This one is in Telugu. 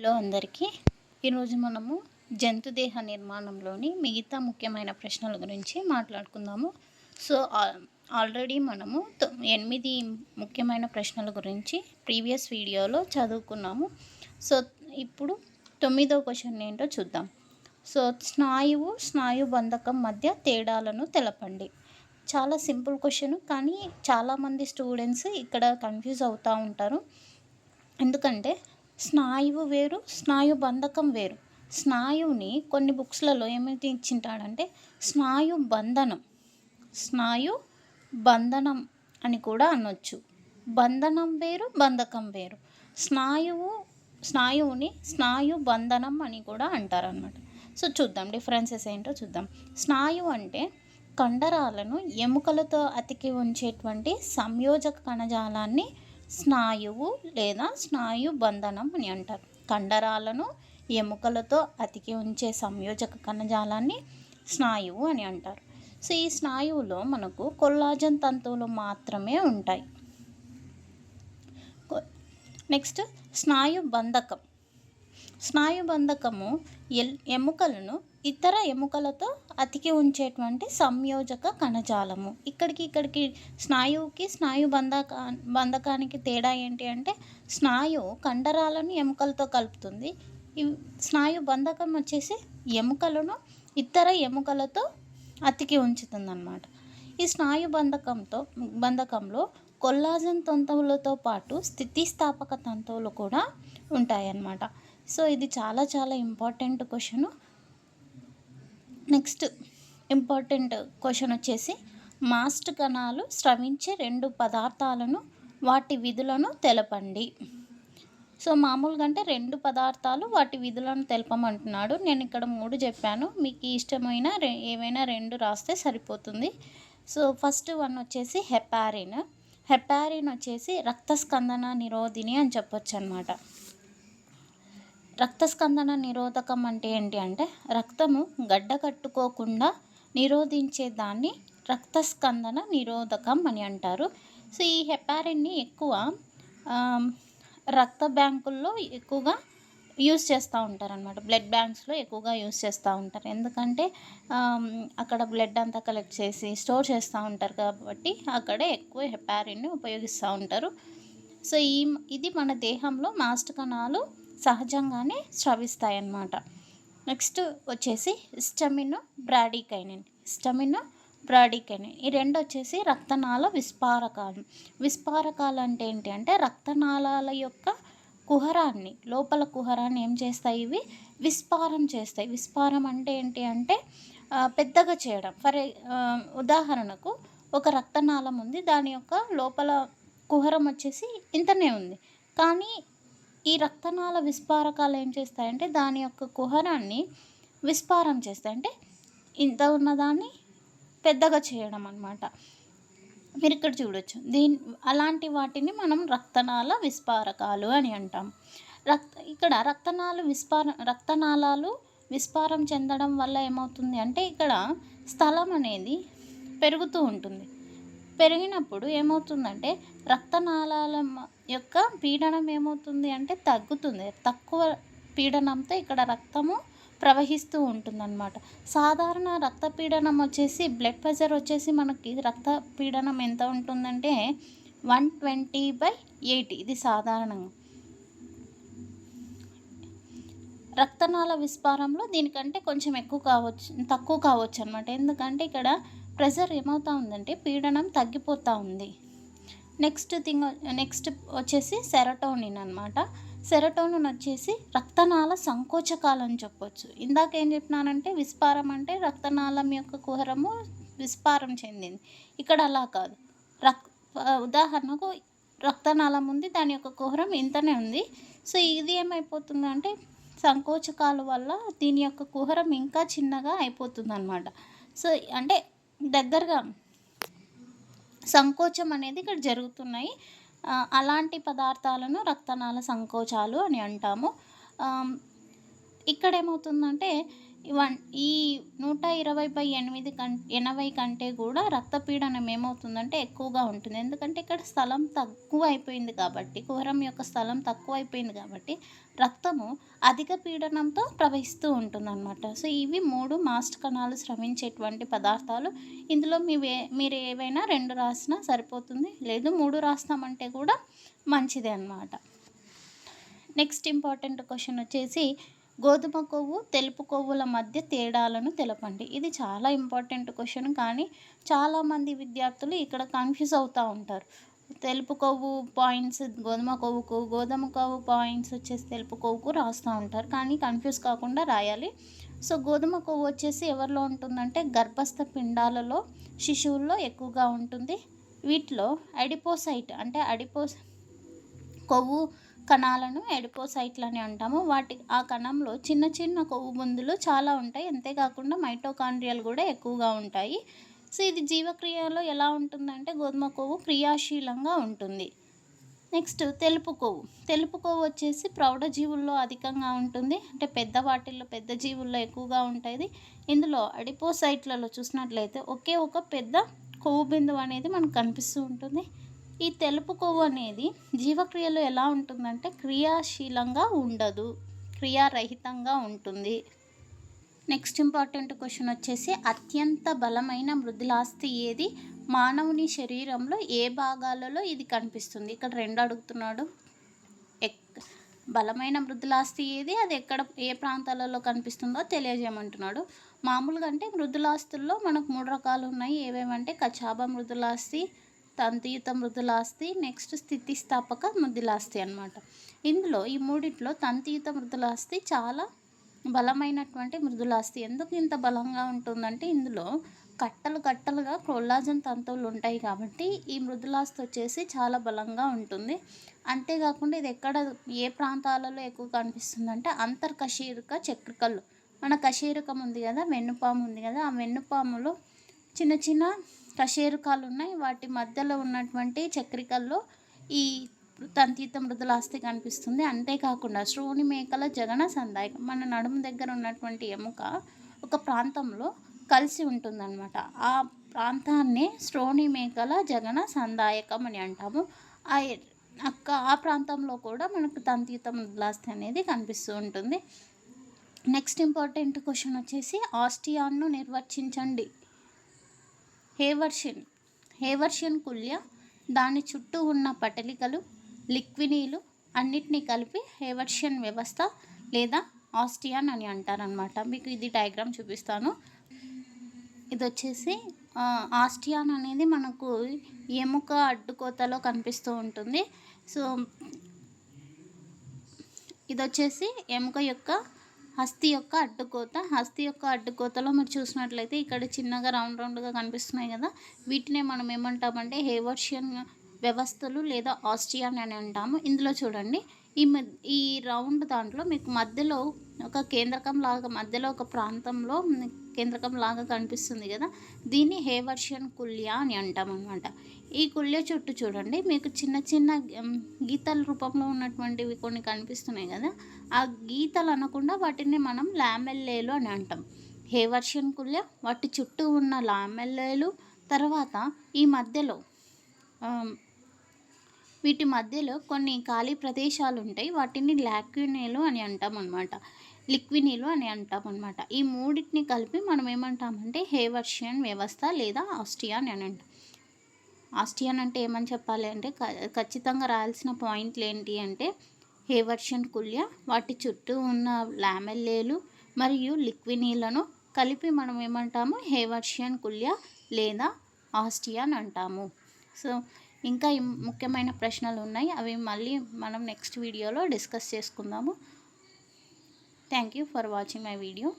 హలో అందరికీ ఈరోజు మనము జంతుదేహ నిర్మాణంలోని మిగతా ముఖ్యమైన ప్రశ్నల గురించి మాట్లాడుకుందాము. సో ఆల్రెడీ మనము తొ- ఎనిమిది ముఖ్యమైన ప్రశ్నల గురించి ప్రీవియస్ వీడియోలో చదువుకున్నాము. సో ఇప్పుడు తొమ్మిదో క్వశ్చన్ ఏంటో చూద్దాం. సో స్నాయువు స్నాయు బంధకం మధ్య తేడాలను తెలపండి. చాలా సింపుల్ క్వశ్చన్ కానీ చాలామంది స్టూడెంట్స్ ఇక్కడ కన్ఫ్యూజ్ అవుతూ ఉంటారు. ఎందుకంటే స్నాయువు వేరు స్నాయు బంధకం వేరు. స్నాయువుని కొన్ని బుక్స్లలో ఏమైతే ఇచ్చింటాడంటే స్నాయు బంధనం స్నాయు బంధనం అని కూడా అనొచ్చు. బంధనం వేరు బంధకం వేరు. స్నాయువు స్నాయువుని స్నాయు బంధనం అని కూడా అంటారనమాట సో చూద్దాం డిఫరెన్సెస్ ఏంటో చూద్దాం. స్నాయువు అంటే కండరాలను ఎముకలతో అతికి ఉంచేటువంటి సంయోజక కణజాలాన్ని స్నాయువు లేదా స్నాయు బంధనం అని అంటారు. కండరాలను ఎముకలతో అతికి ఉంచే సంయోజక కణజాలాన్ని స్నాయువు అని అంటారు. సో ఈ స్నాయువులో మనకు కొల్లాజన్ తంతువులు మాత్రమే ఉంటాయి. నెక్స్ట్ స్నాయు బంధకం స్నాయు బంధకము ఎల్ ఎముకలను ఇతర ఎముకలతో అతికి ఉంచేటువంటి సంయోజక కణజాలము. ఇక్కడికి ఇక్కడికి స్నాయువుకి స్నాయు బంధకా బంధకానికి తేడా ఏంటి అంటే స్నాయువు కండరాలను ఎముకలతో కలుపుతుంది. స్నాయు బంధకం వచ్చేసి ఎముకలను ఇతర ఎముకలతో అతికి ఉంచుతుందన్నమాట. ఈ స్నాయు బంధకంతో బంధకంలో కొల్లాజన్ తంతువులతో పాటు స్థితిస్థాపక తంతువులు కూడా ఉంటాయన్నమాట. సో ఇది చాలా చాలా important question. Next important question వచ్చేసి మాస్ట్ కణాలు స్రవించే రెండు పదార్థాలను వాటి విధులను తెలపండి. సో మామూలుగా అంటే రెండు పదార్థాలు వాటి విధులను తెలపమంటున్నాడు. నేను ఇక్కడ మూడు చెప్పాను. మీకు ఇష్టమైన రె రెండు రాస్తే సరిపోతుంది. సో ఫస్ట్ వన్ వచ్చేసి హెపారిన్. హెపారిన్ వచ్చేసి రక్తస్కందన నిరోధిని అని చెప్పొచ్చు అనమాట రక్తస్కందన నిరోధకం అంటే ఏంటి అంటే రక్తము గడ్డ కట్టుకోకుండా నిరోధించే దాన్ని రక్తస్కందన నిరోధకం అని అంటారు. సో ఈ హెపారిన్ని ఎక్కువ రక్త బ్యాంకుల్లో ఎక్కువగా యూస్ చేస్తూ ఉంటారనమాట బ్లడ్ బ్యాంక్స్లో ఎక్కువగా యూస్ చేస్తూ ఉంటారు. ఎందుకంటే అక్కడ బ్లడ్ అంతా కలెక్ట్ చేసి స్టోర్ చేస్తూ ఉంటారు కాబట్టి అక్కడే ఎక్కువ హెపారిన్ని ఉపయోగిస్తూ ఉంటారు. సో ఈ ఇది మన దేహంలో మాస్ట్ కణాలు సహజంగానే స్రవిస్తాయి అన్నమాట నెక్స్ట్ వచ్చేసి స్టమినో బ్రాడీకైనిన్. స్టమినో బ్రాడీకైనిన్. ఈ రెండు వచ్చేసి రక్తనాళ విస్పారకాలు విస్పారకాలు అంటే ఏంటి అంటే రక్తనాళాల యొక్క కుహరాన్ని లోపల కుహరాన్ని ఏం చేస్తాయి ఇవి? విస్పారం చేస్తాయి. విస్పారం అంటే ఏంటి అంటే పెద్దగా చేయడం. ఫర్ ఉదాహరణకు ఒక రక్తనాళం ఉంది దాని యొక్క లోపల కుహరం వచ్చేసి ఇంతనే ఉంది. కానీ ఈ రక్తనాళ విస్పారకాలు ఏం చేస్తాయంటే దాని యొక్క కుహరాన్ని విస్పారం చేస్తాయి. అంటే ఇంత ఉన్నదాన్ని పెద్దగా చేయడం అన్నమాట. మీరు ఇక్కడ చూడొచ్చు. దీని అలాంటి వాటిని మనం రక్తనాళ విస్పారకాలు అని అంటాం. రక్త ఇక్కడ రక్తనాళ విస్పార రక్తనాళాలు విస్పారం చెందడం వల్ల ఏమవుతుంది అంటే ఇక్కడ స్థలం అనేది పెరుగుతూ ఉంటుంది. పెరిగినప్పుడు ఏమవుతుందంటే రక్తనాళాల యొక్క పీడనం ఏమవుతుంది అంటే తగ్గుతుంది. తక్కువ పీడనంతో ఇక్కడ రక్తము ప్రవహిస్తూ ఉంటుందన్నమాట. సాధారణ రక్త పీడనం వచ్చేసి బ్లడ్ ప్రెషర్ వచ్చేసి మనకి రక్త పీడనం ఎంత ఉంటుందంటే వన్ ట్వంటీ బై ఎయిటీ. ఇది సాధారణంగా. రక్తనాళ విస్పారంలో దీనికంటే కొంచెం ఎక్కువ కావచ్చు తక్కువ కావచ్చు అనమాట ఎందుకంటే ఇక్కడ ప్రెషర్ ఏమవుతా ఉందంటే పీడనం తగ్గిపోతూ ఉంది. నెక్స్ట్ థింగ్ నెక్స్ట్ వచ్చేసి సెరటోనిన్ అనమాట సెరటోనిన్ వచ్చేసి రక్తనాళ సంకోచకాలు అని చెప్పొచ్చు. ఇందాక ఏం చెప్పినానంటే విస్పారం అంటే రక్తనాళం యొక్క కుహరము విస్పారం చెందింది. ఇక్కడ అలా కాదు. రక్ ఉదాహరణకు రక్తనాళం ఉంది దాని యొక్క కుహరం ఇంతనే ఉంది. సో ఇది ఏమైపోతుంది అంటే సంకోచకాల వల్ల దీని యొక్క కుహరం ఇంకా చిన్నగా అయిపోతుంది అనమాట సో అంటే దగ్గరగా సంకోచం అనేది ఇక్కడ జరుగుతున్నాయి. అలాంటి పదార్థాలను రక్తనాళ సంకోచాలు అని అంటాము. ఇక్కడ ఏమవుతుందంటే వన్ ఈ నూట ఇరవై బై ఎనిమిది కం ఎనభై కంటే కూడా రక్తపీడనం ఏమవుతుందంటే ఎక్కువగా ఉంటుంది. ఎందుకంటే ఇక్కడ స్థలం తక్కువ అయిపోయింది కాబట్టి కుహరం యొక్క స్థలం తక్కువ అయిపోయింది కాబట్టి రక్తము అధిక పీడనంతో ప్రవహిస్తూ ఉంటుందన్నమాట. సో ఇవి మూడు మాస్ట్ కణాలు స్రవించేటువంటి పదార్థాలు. ఇందులో మీ మీరు ఏవైనా రెండు రాసినా సరిపోతుంది. లేదు మూడు రాస్తామంటే కూడా మంచిదే అన్నమాట. నెక్స్ట్ ఇంపార్టెంట్ క్వశ్చన్ వచ్చేసి గోధుమ కొవ్వు తెలుపు కొవ్వుల మధ్య తేడాలను తెలపండి. ఇది చాలా ఇంపార్టెంట్ క్వశ్చన్ కానీ చాలామంది విద్యార్థులు ఇక్కడ కన్ఫ్యూజ్ అవుతూ ఉంటారు. తెలుపు కొవ్వు పాయింట్స్ గోధుమ కొవ్వుకు గోధుమ కొవ్వు పాయింట్స్ వచ్చేసి తెలుపు కొవ్వుకు రాస్తూ ఉంటారు. కానీ కన్ఫ్యూజ్ కాకుండా రాయాలి. సో గోధుమ కొవ్వు వచ్చేసి ఎవరిలో ఉంటుందంటే గర్భస్థ పిండాలలో శిశువుల్లో ఎక్కువగా ఉంటుంది. వీటిలో అడిపోసైట్ అంటే అడిపోస్ కొవ్వు కణాలను ఎడిపోసైట్లు అని అంటాము. వాటి ఆ కణంలో చిన్న చిన్న కొవ్వు బుందులు చాలా ఉంటాయి. అంతేకాకుండా మైటోకాండ్రియాలు కూడా ఎక్కువగా ఉంటాయి. సో ఇది జీవక్రియలో ఎలా ఉంటుందంటే గోధుమ కొవ్వు క్రియాశీలంగా ఉంటుంది. నెక్స్ట్ తెలుపు కొవ్వు. తెలుపు కొవ్వు వచ్చేసి ప్రౌఢజీవుల్లో అధికంగా ఉంటుంది. అంటే పెద్ద వాటిల్లో పెద్ద జీవుల్లో ఎక్కువగా ఉంటుంది. ఇందులో అడిపోసైట్లలో చూసినట్లయితే ఒకే ఒక పెద్ద కొవ్వు బిందువు అనేది మనకు కనిపిస్తూ ఉంటుంది. ఈ తెలుపు కొవ్వు అనేది జీవక్రియలో ఎలా ఉంటుందంటే క్రియాశీలంగా ఉండదు క్రియారహితంగా ఉంటుంది. నెక్స్ట్ ఇంపార్టెంట్ క్వశ్చన్ వచ్చేసి అత్యంత బలమైన మృదులాస్తి ఏది? మానవుని శరీరంలో ఏ భాగాలలో ఇది కనిపిస్తుంది? ఇక్కడ రెండు అడుగుతున్నాడు. ఎక్ బలమైన మృదులాస్తి ఏది? అది ఎక్కడ ఏ ప్రాంతాలలో కనిపిస్తుందో తెలియజేయమంటున్నాడు. మామూలుగా అంటే మృదులాస్తుల్లో మనకు మూడు రకాలు ఉన్నాయి. ఏవేమంటే కచాబ మృదులాస్తి తంతియుత మృదులాస్తి నెక్స్ట్ స్థితిస్థాపక మృదులాస్తి అనమాట ఇందులో ఈ మూడిట్లో తంతియుత మృదులాస్తి చాలా బలమైనటువంటి మృదులాస్తి. ఎందుకు ఇంత బలంగా ఉంటుందంటే ఇందులో కట్టలు కట్టలుగా కొల్లాజన్ తంతువులు ఉంటాయి కాబట్టి ఈ మృదులాస్తి వచ్చేసి చాలా బలంగా ఉంటుంది. అంతేకాకుండా ఇది ఎక్కడ ఏ ప్రాంతాలలో ఎక్కువ కనిపిస్తుందంటే అంతర్కశీరక చక్రికలు. మన కశీరకం ఉంది కదా వెన్నుపాము ఉంది కదా ఆ వెన్నుపాములో చిన్న చిన్న కశేరుకాలు ఉన్నాయి వాటి మధ్యలో ఉన్నటువంటి చక్రికల్లో ఈ తంతీత మృదులాస్తి కనిపిస్తుంది. అంతేకాకుండా శ్రోణి మేకల జగన సందాయకం మన నడుము దగ్గర ఉన్నటువంటి ఎముక ఒక ప్రాంతంలో కలిసి ఉంటుందన్నమాట. ఆ ప్రాంతాన్ని శ్రోణి మేకల జగన సందాయకం అని అంటాము. ఆ అక్క ఆ ప్రాంతంలో కూడా మనకు తంతీత మృదులాస్తి అనేది కనిపిస్తూ ఉంటుంది. నెక్స్ట్ ఇంపార్టెంట్ క్వశ్చన్ వచ్చేసి ఆస్టియాన్ను నిర్వచించండి. హేవర్షన్ హేవర్షన్ కుల్య. దాని చుట్టూ ఉన్న పటలికలు లిక్వినీలు అన్నిటినీ కలిపి హేవర్షన్ వ్యవస్థ లేదా ఆస్టియాన్ అని అంటారనమాట మీకు ఇది డయాగ్రామ్ చూపిస్తాను. ఇది వచ్చేసి ఆస్టియాన్ అనేది మనకు ఎముక అడ్డుకోతలో కనిపిస్తూ ఉంటుంది. సో ఇది వచ్చేసి ఎముక యొక్క హస్తి యొక్క అడ్డుకోత. హస్తి యొక్క అడ్డుకోతలో మీరు చూసినట్లయితే ఇక్కడ చిన్నగా రౌండ్ రౌండ్గా కనిపిస్తున్నాయి కదా. వీటినే మనం ఏమంటామంటే హేవర్షియన్ వ్యవస్థలు లేదా ఆస్ట్రియన్ అని అంటాము. ఇందులో చూడండి. ఈ ఈ రౌండ్ దాంట్లో మీకు మధ్యలో ఒక కేంద్రకం లాగా మధ్యలో ఒక ప్రాంతంలో కేంద్రకం లాగా కనిపిస్తుంది కదా. దీన్ని హేవర్షియన్ కుల్యా అని అంటాం అనమాట ఈ కుల్య చుట్టూ చూడండి మీకు చిన్న చిన్న గీతల రూపంలో ఉన్నటువంటివి కొన్ని కనిపిస్తున్నాయి కదా. ఆ గీతలు అనకుండా వాటిని మనం లామెల్లేలు అని అంటాం. హేవర్షియన్ కుళ్ళ వాటి చుట్టూ ఉన్న లామెల్లేలు. తర్వాత ఈ మధ్యలో వీటి మధ్యలో కొన్ని ఖాళీ ప్రదేశాలు ఉంటాయి. వాటిని లాక్వినేలు అని అంటాం అనమాట లిక్వినీలు అని అంటాం అనమాట ఈ మూడింటిని కలిపి మనం ఏమంటామంటే హేవర్షియన్ వ్యవస్థ లేదా ఆస్టియాన్ అని అంటాం. ఆస్టియన్ అంటే ఏమని చెప్పాలి అంటే ఖచ్చితంగా రాయాల్సిన పాయింట్లు ఏంటి అంటే హేవర్షన్ కుల్య వాటి చుట్టూ ఉన్న లామెల్లేలు మరియు లిక్వినీలను కలిపి మనం ఏమంటాము? హేవర్షియన్ కుల్య లేదా ఆస్టియాన్ అంటాము. సో ఇంకా ముఖ్యమైన ప్రశ్నలు ఉన్నాయి. అవి మళ్ళీ మనం నెక్స్ట్ వీడియోలో డిస్కస్ చేసుకుందాము. Thank you for watching my video.